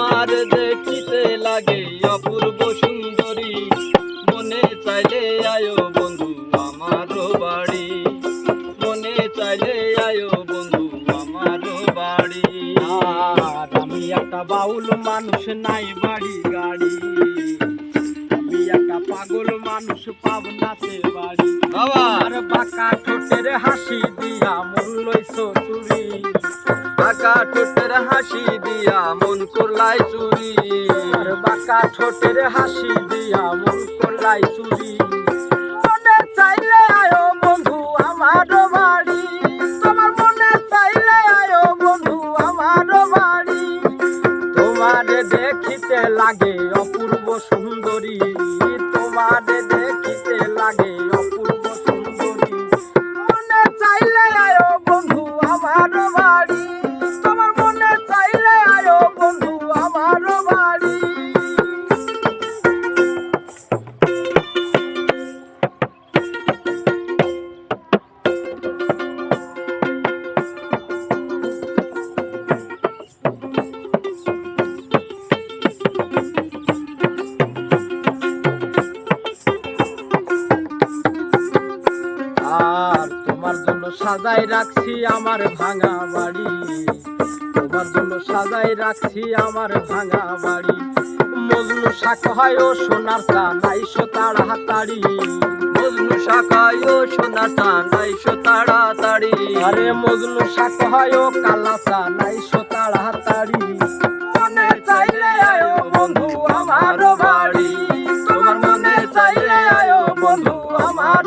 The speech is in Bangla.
তোমার দেখিতে লাগে অপূর্ব সুন্দরী। মনে চাইলে আয়ো বন্ধু আমারও বাড়ি। মনে চাইলে আয়ো বন্ধু আমারও বাড়ি। আর আমি একটা বাউল মানুষ নাই বাড়ি গাড়ি। আমি একটা পাগল মানুষ পাবনাতে বাড়ি। বাবা! আর বাঁকা ঠোঁটের হাসি দিয়া মন লইছ চুরি। কাকা ঠোঁটের হাসি দিয়া মন করলাই চুরি। বাঁকা ঠোঁটের হাসি দিয়া মন করলাই চুরি। মনে চাইলে আয়ো বন্ধু আমার বাড়ি। মনে চাইলে আয়ো বন্ধু আমার বাড়ি। তোমারে দেখিতে লাগে অপূর্ব সুন্দরী। তোমারে দেখিতে লাগে তোমার জন্য সাজাই রাখছি আমার ভাঙা বাড়ি। তোমার জন্য সাজাই রাখছি আমার ভাঙা বাড়ি। মজনু শাক হয় ও সোনার চা নাইশো তাড়াতাড়ি। মজনু শাখায় ও সোনা টানাইশো তাড়াতাড়ি। আরে মজনু শাক হয় ও কালা চা নাইশো তাড়াতাড়ি। মনে চাইলে আয়ো বন্ধু আমার বাড়ি। তোমার মনে চাইলে আয়ো বন্ধু আমার